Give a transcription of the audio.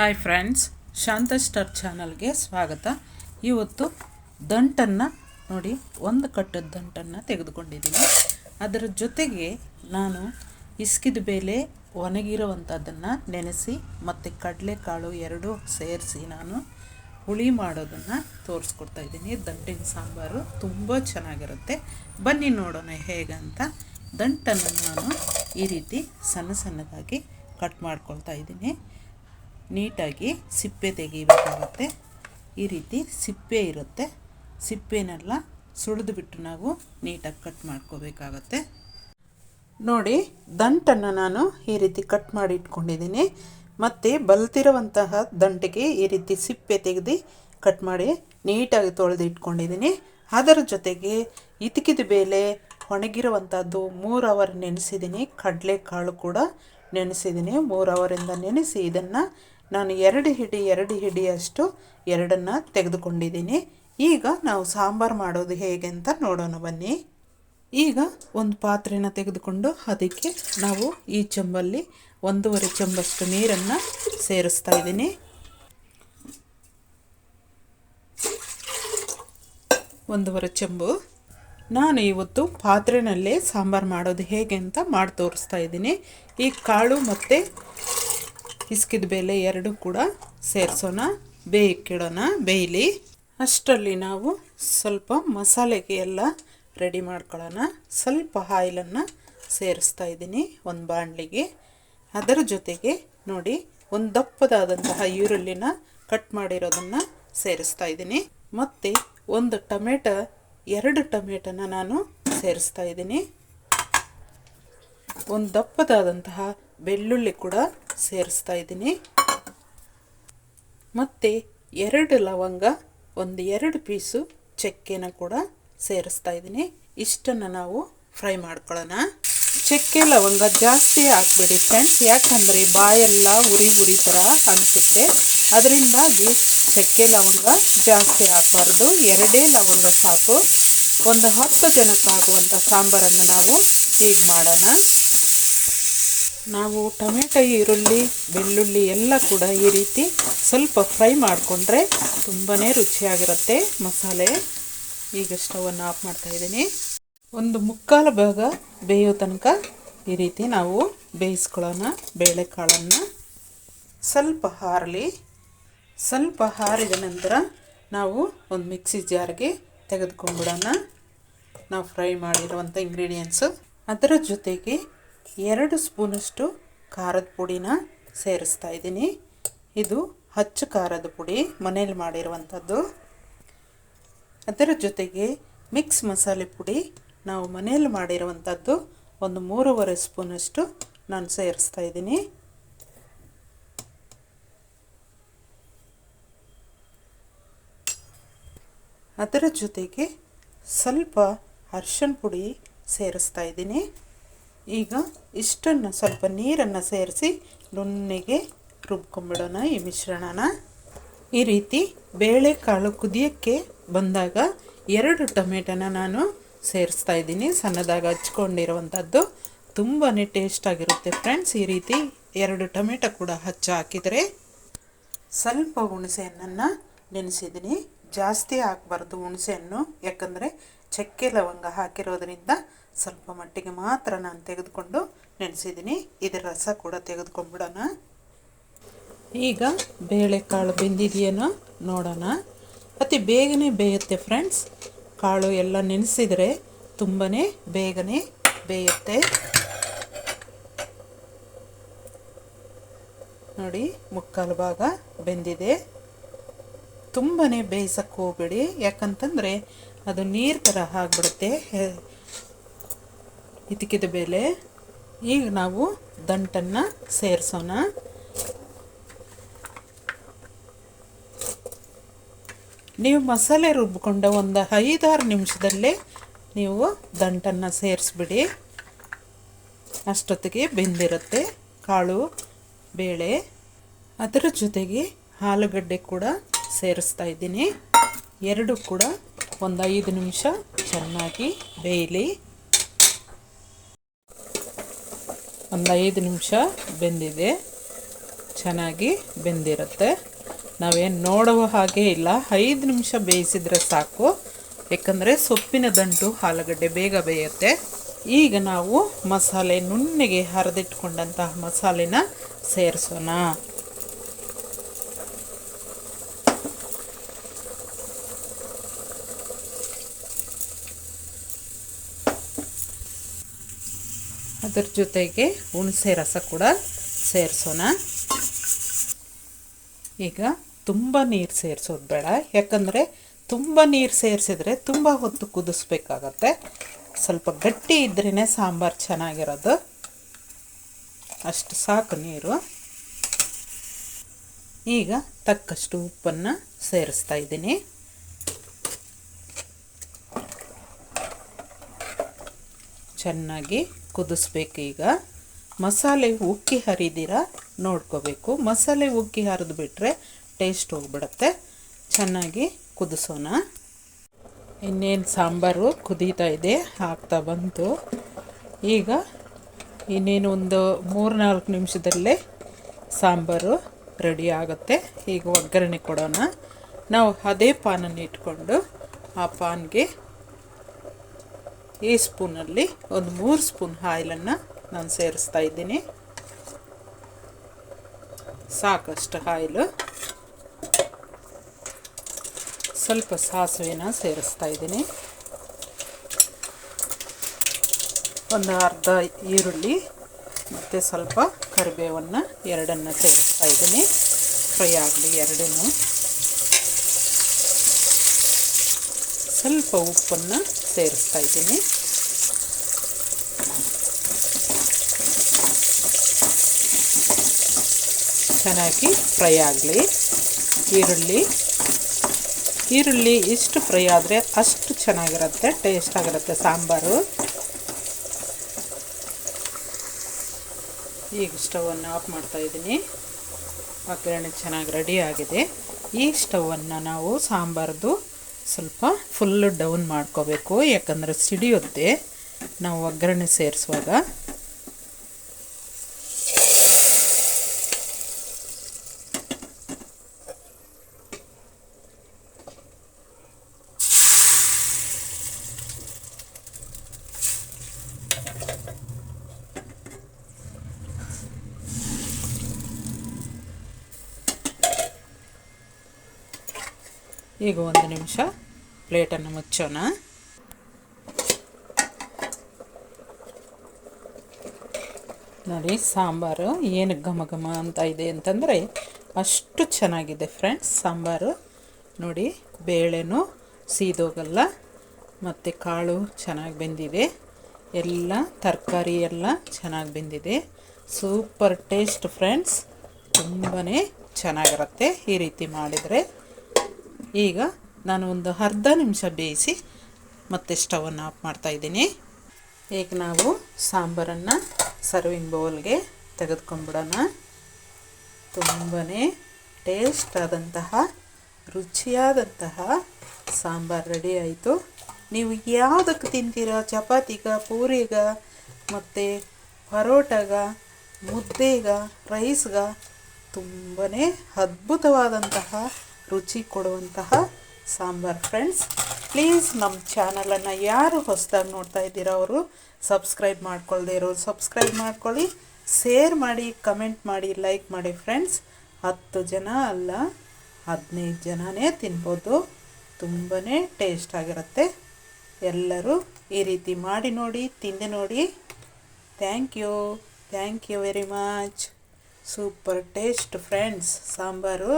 Hi friends ಶಾಂತ star ಚಾನಲ್ಗೆ ಸ್ವಾಗತ. ಇವತ್ತು ದಂಟನ್ನು ನೋಡಿ, ಒಂದು ಕಟ್ಟದ ದಂಟನ್ನು ತೆಗೆದುಕೊಂಡಿದ್ದೀನಿ. ಅದರ ಜೊತೆಗೆ ನಾನು ಇಸ್ಕಿದ ಬೇಲೆ ಒಣಗಿರುವಂಥದ್ದನ್ನು ನೆನೆಸಿ, ಮತ್ತು ಕಡಲೆಕಾಳು ಎರಡೂ ಸೇರಿಸಿ ನಾನು ಹುಳಿ ಮಾಡೋದನ್ನು ತೋರಿಸ್ಕೊಡ್ತಾ ಇದ್ದೀನಿ. ದಂಟಿನ ಸಾಂಬಾರು ತುಂಬ ಚೆನ್ನಾಗಿರುತ್ತೆ. ಬನ್ನಿ ನೋಡೋಣ ಹೇಗಂತ. ದಂಟನ್ನು ನಾನು ಈ ರೀತಿ ಸಣ್ಣ ಸಣ್ಣದಾಗಿ ಕಟ್ ಮಾಡ್ಕೊಳ್ತಾ ಇದ್ದೀನಿ. ನೀಟಾಗಿ ಸಿಪ್ಪೆ ತೆಗಿಬೇಕಾಗುತ್ತೆ. ಈ ರೀತಿ ಸಿಪ್ಪೆ ಇರುತ್ತೆ. ಸಿಪ್ಪೆನೆಲ್ಲ ಸುಳಿದು ಬಿಟ್ಟು ನಾವು ನೀಟಾಗಿ ಕಟ್ ಮಾಡ್ಕೋಬೇಕಾಗತ್ತೆ. ನೋಡಿ, ದಂಟನ್ನು ನಾನು ಈ ರೀತಿ ಕಟ್ ಮಾಡಿ ಇಟ್ಕೊಂಡಿದ್ದೀನಿ. ಮತ್ತು ಬಲ್ತಿರುವಂತಹ ದಂಟಿಗೆ ಈ ರೀತಿ ಸಿಪ್ಪೆ ತೆಗೆದು ಕಟ್ ಮಾಡಿ ನೀಟಾಗಿ ತೊಳೆದು ಇಟ್ಕೊಂಡಿದ್ದೀನಿ. ಅದರ ಜೊತೆಗೆ ಇತಿಕಿದ ಬೇಲೆ ಒಣಗಿರುವಂಥದ್ದು ಮೂರು ಅವರ್ ನೆನೆಸಿದ್ದೀನಿ. ಕಡಲೆಕಾಳು ಕೂಡ ನೆನೆಸಿದ್ದೀನಿ. ಮೂರು ಅವರಿಂದ ನೆನೆಸಿ ಇದನ್ನು ನಾನು ಎರಡು ಹಿಡಿ, ಎರಡು ಹಿಡಿಯಷ್ಟು ಎರಡನ್ನು ತೆಗೆದುಕೊಂಡಿದ್ದೀನಿ. ಈಗ ನಾವು ಸಾಂಬಾರು ಮಾಡೋದು ಹೇಗೆ ಅಂತ ನೋಡೋಣ ಬನ್ನಿ. ಈಗ ಒಂದು ಪಾತ್ರೆನ ತೆಗೆದುಕೊಂಡು ಅದಕ್ಕೆ ನಾವು ಈ ಚೆಂಬಲ್ಲಿ ಒಂದೂವರೆ ಚೆಂಬಷ್ಟು ನೀರನ್ನು ಸೇರಿಸ್ತಾ ಇದ್ದೀನಿ. ಒಂದೂವರೆ ಚೆಂಬು. ನಾನು ಇವತ್ತು ಪಾತ್ರೆನಲ್ಲೇ ಸಾಂಬಾರು ಮಾಡೋದು ಹೇಗೆ ಅಂತ ಮಾಡಿ ತೋರಿಸ್ತಾ ಇದ್ದೀನಿ. ಈ ಕಾಳು ಮತ್ತು ಇಸ್ಕಿದ ಬೇಲೆ ಎರಡು ಕೂಡ ಸೇರಿಸೋಣ. ಬೇಯಕ್ಕಿಡೋಣ ಬೇಯಲಿ. ಅಷ್ಟರಲ್ಲಿ ನಾವು ಸ್ವಲ್ಪ ಮಸಾಲೆಗೆ ಎಲ್ಲ ರೆಡಿ ಮಾಡ್ಕೊಳ್ಳೋಣ. ಸ್ವಲ್ಪ ಆಯಿಲನ್ನು ಸೇರಿಸ್ತಾ ಇದ್ದೀನಿ ಒಂದು ಬಾಣಲಿಗೆ. ಅದರ ಜೊತೆಗೆ ನೋಡಿ, ಒಂದು ದಪ್ಪದಾದಂತಹ ಈರುಳ್ಳಿನ ಕಟ್ ಮಾಡಿರೋದನ್ನು ಸೇರಿಸ್ತಾ ಇದ್ದೀನಿ. ಮತ್ತು ಒಂದು ಟೊಮೆಟ, ಎರಡು ಟೊಮೆಟೊನ ನಾನು ಸೇರಿಸ್ತಾ ಇದ್ದೀನಿ. ಒಂದು ದಪ್ಪದಾದಂತಹ ಬೆಳ್ಳುಳ್ಳಿ ಕೂಡ ಸೇರಿಸ್ತಾ ಇದ್ದೀನಿ. ಮತ್ತು ಎರಡು ಲವಂಗ, ಒಂದು ಎರಡು ಪೀಸು ಚಕ್ಕೆನ ಕೂಡ ಸೇರಿಸ್ತಾ ಇದ್ದೀನಿ. ಇಷ್ಟನ್ನು ನಾವು ಫ್ರೈ ಮಾಡ್ಕೊಳ್ಳೋಣ. ಚಕ್ಕೆ ಲವಂಗ ಜಾಸ್ತಿ ಹಾಕ್ಬೇಡಿ ಫ್ರೆಂಡ್ಸ್. ಯಾಕಂದರೆ ಬಾಯೆಲ್ಲ ಉರಿ ಉರಿ ಥರ ಅನಿಸುತ್ತೆ. ಅದರಿಂದಾಗಿ ಚಕ್ಕೆ ಲವಂಗ ಜಾಸ್ತಿ ಹಾಕಬಾರ್ದು. ಎರಡೇ ಲವಂಗ ಸಾಕು. ಒಂದು ಹತ್ತು ಜನಕ್ಕಾಗುವಂಥ ಸಾಂಬಾರನ್ನು ನಾವು ಈಗ ಮಾಡೋಣ. ನಾವು ಟೊಮೆಟೊ, ಈರುಳ್ಳಿ, ಬೆಳ್ಳುಳ್ಳಿ ಎಲ್ಲ ಕೂಡ ಈ ರೀತಿ ಸ್ವಲ್ಪ ಫ್ರೈ ಮಾಡಿಕೊಂಡ್ರೆ ತುಂಬಾ ರುಚಿಯಾಗಿರುತ್ತೆ ಮಸಾಲೆ. ಈಗ ಸ್ಟವನ್ನು ಆಫ್ ಮಾಡ್ತಾಯಿದ್ದೀನಿ ಒಂದು ಮುಕ್ಕಾಲು ಭಾಗ ಬೇಯೋ ತನಕ ಈ ರೀತಿ ನಾವು ಬೇಯಿಸ್ಕೊಳ್ಳೋಣ. ಬೇಳೆಕಾಳನ್ನು ಸ್ವಲ್ಪ ಹಾರಲಿ. ಸ್ವಲ್ಪ ಹಾರಿದ ನಂತರ ನಾವು ಒಂದು ಮಿಕ್ಸಿ ಜಾರ್ಗೆ ತೆಗೆದುಕೊಂಡ್ಬಿಡೋಣ. ನಾವು ಫ್ರೈ ಮಾಡಿರುವಂಥ ಇಂಗ್ರೀಡಿಯೆಂಟ್ಸು ಅದರ ಜೊತೆಗೆ ಎರಡು ಸ್ಪೂನಷ್ಟು ಖಾರದ ಪುಡಿನ ಸೇರಿಸ್ತಾ ಇದ್ದೀನಿ. ಇದು ಹಚ್ಚು ಖಾರದ ಪುಡಿ, ಮನೇಲಿ ಮಾಡಿರುವಂಥದ್ದು. ಅದರ ಜೊತೆಗೆ ಮಿಕ್ಸ್ ಮಸಾಲೆ ಪುಡಿ, ನಾವು ಮನೆಯಲ್ಲಿ ಮಾಡಿರುವಂಥದ್ದು ಒಂದು ಮೂರುವರೆ ಸ್ಪೂನಷ್ಟು ನಾನು ಸೇರಿಸ್ತಾ ಇದ್ದೀನಿ. ಅದರ ಜೊತೆಗೆ ಸ್ವಲ್ಪ ಅರ್ಶಿಣ ಪುಡಿ ಸೇರಿಸ್ತಾ ಇದ್ದೀನಿ. ಈಗ ಇಷ್ಟನ್ನು ಸ್ವಲ್ಪ ನೀರನ್ನು ಸೇರಿಸಿ ನುಣ್ಣಗೆ ರುಬ್ಕೊಂಬಿಡೋಣ ಈ ಮಿಶ್ರಣನ. ಈ ರೀತಿ ಬೇಳೆಕಾಳು ಕುದಿಯೋಕ್ಕೆ ಬಂದಾಗ ಎರಡು ಟೊಮೆಟೊನ ನಾನು ಸೇರಿಸ್ತಾ ಇದ್ದೀನಿ. ಸಣ್ಣದಾಗಿ ಹಚ್ಕೊಂಡಿರುವಂಥದ್ದು ತುಂಬಾ ಟೇಸ್ಟಾಗಿರುತ್ತೆ ಫ್ರೆಂಡ್ಸ್ ಈ ರೀತಿ ಎರಡು ಟೊಮೆಟೊ ಕೂಡ ಹಚ್ಚಿ ಹಾಕಿದರೆ ಸ್ವಲ್ಪ ಹುಣಸೆ ಹಣ್ಣನ್ನು ನೆನೆಸಿದ್ದೀನಿ. ಜಾಸ್ತಿ ಹಾಕಬಾರ್ದು ಹುಣಸೆಹಣ್ಣು. ಯಾಕಂದರೆ ಚಕ್ಕೆ ಲವಂಗ ಹಾಕಿರೋದ್ರಿಂದ ಸ್ವಲ್ಪ ಮಟ್ಟಿಗೆ ಮಾತ್ರ ನಾನು ತೆಗೆದುಕೊಂಡು ನೆನೆಸಿದ್ದೀನಿ ಇದರ ರಸ ಕೂಡ ತೆಗೆದುಕೊಂಡ್ಬಿಡೋಣ. ಈಗ ಬೇಳೆಕಾಳು ಬೆಂದಿದೆಯೇನೋ ನೋಡೋಣ. ಅತಿ ಬೇಗನೆ ಬೇಯುತ್ತೆ ಫ್ರೆಂಡ್ಸ್. ಕಾಳು ಎಲ್ಲ ನೆನೆಸಿದರೆ ತುಂಬಾ ಬೇಗನೆ ಬೇಯುತ್ತೆ. ನೋಡಿ, ಮುಕ್ಕಾಲು ಭಾಗ ಬೆಂದಿದೆ. ತುಂಬಾ ಬೇಯಿಸಕ್ಕೆ ಹೋಗ್ಬೇಡಿ. ಯಾಕಂತಂದರೆ ಅದು ನೀರು ಥರ ಆಗಿಬಿಡುತ್ತೆ. ಇದಕ್ಕಿದ ಬೇಳೆ ಈಗ ನಾವು ದಂಟನ್ನು ಸೇರಿಸೋಣ. ನೀವು ಮಸಾಲೆ ರುಬ್ಬಿಕೊಂಡ ಒಂದು ಐದಾರು ನಿಮಿಷದಲ್ಲೇ ನೀವು ದಂಟನ್ನು ಸೇರಿಸ್ಬಿಡಿ. ಅಷ್ಟೊತ್ತಿಗೆ ಬೆಂದಿರುತ್ತೆ ಕಾಳು, ಬೇಳೆ. ಅದರ ಜೊತೆಗೆ ಆಲೂಗಡ್ಡೆ ಕೂಡ ಸೇರಿಸ್ತಾ ಇದ್ದೀನಿ. ಎರಡು ಕೂಡ ಒಂದು ಐದು ನಿಮಿಷ ಚೆನ್ನಾಗಿ ಬೇಯಲಿ. ಒಂದು ಐದು ನಿಮಿಷ ಬೆಂದಿದೆ. ಚೆನ್ನಾಗಿ ಬೆಂದಿರುತ್ತೆ. ನಾವೇನು ನೋಡುವ ಹಾಗೆ ಇಲ್ಲ. ಐದು ನಿಮಿಷ ಬೇಯಿಸಿದರೆ ಸಾಕು. ಯಾಕಂದರೆ ಸೊಪ್ಪಿನ ದಂಟು ಆಲೂಗಡ್ಡೆ ಬೇಗ ಬೇಯುತ್ತೆ. ಈಗ ನಾವು ಮಸಾಲೆ ನುಣ್ಣಗೆ ಹರಿದಿಟ್ಕೊಂಡಂತಹ ಮಸಾಲೆನ ಸೇರಿಸೋಣ. ಅದರ ಜೊತೆಗೆ ಹುಣಸೆ ರಸ ಕೂಡ ಸೇರಿಸೋಣ. ಈಗ ತುಂಬ ನೀರು ಸೇರಿಸೋದು ಬೇಡ, ಯಾಕಂದರೆ ತುಂಬ ನೀರು ಸೇರಿಸಿದ್ರೆ ತುಂಬ ಹೊತ್ತು ಕುದಿಸ್ಬೇಕಾಗತ್ತೆ. ಸ್ವಲ್ಪ ಗಟ್ಟಿ ಇದ್ರೇ ಸಾಂಬಾರು ಚೆನ್ನಾಗಿರೋದು. ಅಷ್ಟು ಸಾಕು ನೀರು. ಈಗ ತಕ್ಕಷ್ಟು ಉಪ್ಪನ್ನು ಸೇರಿಸ್ತಾ ಇದ್ದೀನಿ. ಚೆನ್ನಾಗಿ ಕುದಿಸ್ಬೇಕು ಈಗ. ಮಸಾಲೆ ಉಕ್ಕಿ ಹರಿದಿರ ನೋಡ್ಕೋಬೇಕು. ಮಸಾಲೆ ಉಕ್ಕಿ ಹರಿದು ಬಿಟ್ಟರೆ ಟೇಸ್ಟ್ ಹೋಗ್ಬಿಡುತ್ತೆ. ಚೆನ್ನಾಗಿ ಕುದಿಸೋಣ. ಇನ್ನೇನು ಸಾಂಬಾರು ಕುದೀತಾ ಇದೆ ಹಾಕ್ತಾ ಬಂತು. ಈಗ ಇನ್ನೇನು ಒಂದು ಮೂರು ನಾಲ್ಕು ನಿಮಿಷದಲ್ಲೇ ಸಾಂಬಾರು ರೆಡಿ ಆಗುತ್ತೆ. ಈಗ ಒಗ್ಗರಣೆ ಕೊಡೋಣ. ನಾವು ಅದೇ ಪಾನನ್ನು ಇಟ್ಕೊಂಡು ಆ ಪಾನ್ಗೆ ಈ ಸ್ಪೂನಲ್ಲಿ ಒಂದು ಮೂರು ಸ್ಪೂನ್ ಆಯಿಲನ್ನು ನಾನು ಸೇರಿಸ್ತಾ ಇದ್ದೀನಿ. ಸಾಕಷ್ಟು ಆಯಿಲು ಸ್ವಲ್ಪ ಸಾಸಿವೆನ ಸೇರಿಸ್ತಾ ಇದ್ದೀನಿ. ಒಂದು ಅರ್ಧ ಈರುಳ್ಳಿ ಮತ್ತು ಸ್ವಲ್ಪ ಕರಿಬೇವನ್ನು ಎರಡನ್ನು ಸೇರಿಸ್ತಾ ಇದ್ದೀನಿ. ಫ್ರೈ ಆಗಲಿ ಎರಡೂ ಸ್ವಲ್ಪ ಉಪ್ಪನ್ನು ಸೇರಿಸ್ತಾ ಇದ್ದೀನಿ. ಚೆನ್ನಾಗಿ ಫ್ರೈ ಆಗಲಿ. ಈರುಳ್ಳಿ. ಈರುಳ್ಳಿ ಇಷ್ಟು ಫ್ರೈ ಆದರೆ ಅಷ್ಟು ಚೆನ್ನಾಗಿರುತ್ತೆ, ಟೇಸ್ಟ್ ಆಗಿರುತ್ತೆ ಸಾಂಬಾರು. ಈಗ ಸ್ಟವನ್ನು ಆಫ್ ಮಾಡ್ತಾ ಇದ್ದೀನಿ. ಒಗ್ಗರಣೆ ಚೆನ್ನಾಗಿ ರೆಡಿ ಆಗಿದೆ. ಈ ಸ್ಟವನ್ನು ನಾವು ಸಾಂಬಾರ್ದು ಸ್ವಲ್ಪ ಫುಲ್ಲು ಡೌನ್ ಮಾಡ್ಕೋಬೇಕು. ಯಾಕಂದರೆ ಸಿಡಿಯುತ್ತೆ. ನಾವು ಒಗ್ಗರಣೆ ಸೇರಿಸುವಾಗ. ಈಗ ಒಂದು ನಿಮಿಷ. ಪ್ಲೇಟನ್ನು ಮುಚ್ಚೋಣ. ನೋಡಿ, ಸಾಂಬಾರು ಏನು ಘಮ ಘಮ ಅಂತ ಇದೆ ಅಂತಂದರೆ ಅಷ್ಟು ಚೆನ್ನಾಗಿದೆ ಫ್ರೆಂಡ್ಸ್. ಸಾಂಬಾರು ನೋಡಿ, ಬೇಳೆನೂ ಸೀದೋಗಲ್ಲ, ಮತ್ತು ಕಾಳು ಚೆನ್ನಾಗಿ ಬೆಂದಿದೆ. ಎಲ್ಲ ತರಕಾರಿ ಎಲ್ಲ ಚೆನ್ನಾಗಿ ಬೆಂದಿದೆ. Super taste friends. ತುಂಬಾ ಚೆನ್ನಾಗಿರುತ್ತೆ ಈ ರೀತಿ ಮಾಡಿದರೆ. ಈಗ ನಾನು ಒಂದು ಅರ್ಧ ನಿಮಿಷ ಬೇಯಿಸಿ ಮತ್ತೆ ಸ್ಟವನ್ನು ಆಫ್ ಮಾಡ್ತಾ ಇದ್ದೀನಿ. ಈಗ ನಾವು ಸಾಂಬಾರನ್ನು ಸರ್ವಿಂಗ್ ಬೌಲ್ಗೆ ತೆಗೆದುಕೊಂಡ್ಬಿಡೋಣ. ತುಂಬಾ ಟೇಸ್ಟ್ ಆದಂತಹ, ರುಚಿಯಾದಂತಹ ಸಾಂಬಾರು ರೆಡಿ ಆಯಿತು. ನೀವು ಯಾವುದಕ್ಕೆ ತಿಂತೀರಾ? ಚಪಾತಿಗ, ಪೂರಿಗ, ಮತ್ತು ಪರೋಟಗ, ಮುದ್ದೆಗ ರೈಸ್ಗ ತುಂಬಾ ಅದ್ಭುತವಾದಂತಹ ರುಚಿ ಕೊಡುವಂತಹ ಸಾಂಬಾರ್ ಫ್ರೆಂಡ್ಸ್ ಪ್ಲೀಸ್ ನಮ್ಮ ಚಾನಲನ್ನು ಯಾರು ಹೊಸದಾಗಿ ನೋಡ್ತಾ ಇದ್ದೀರೋ ಅವರು ಸಬ್ಸ್ಕ್ರೈಬ್ ಮಾಡ್ಕೊಳ್ದೇ ಇರೋರು ಸಬ್ಸ್ಕ್ರೈಬ್ ಮಾಡ್ಕೊಳ್ಳಿ ಶೇರ್ ಮಾಡಿ ಕಮೆಂಟ್ ಮಾಡಿ ಲೈಕ್ ಮಾಡಿ ಫ್ರೆಂಡ್ಸ್ ಹತ್ತು ಜನ ಅಲ್ಲ, ಹದಿನೈದು ಜನನೇ ತಿನ್ಬೋದು. ತುಂಬಾ ಟೇಸ್ಟ್ ಆಗಿರುತ್ತೆ. ಎಲ್ಲರೂ ಈ ರೀತಿ ಮಾಡಿ ನೋಡಿ, ತಿಂದು ನೋಡಿ. Thank you thank you very much super taste friends sambar.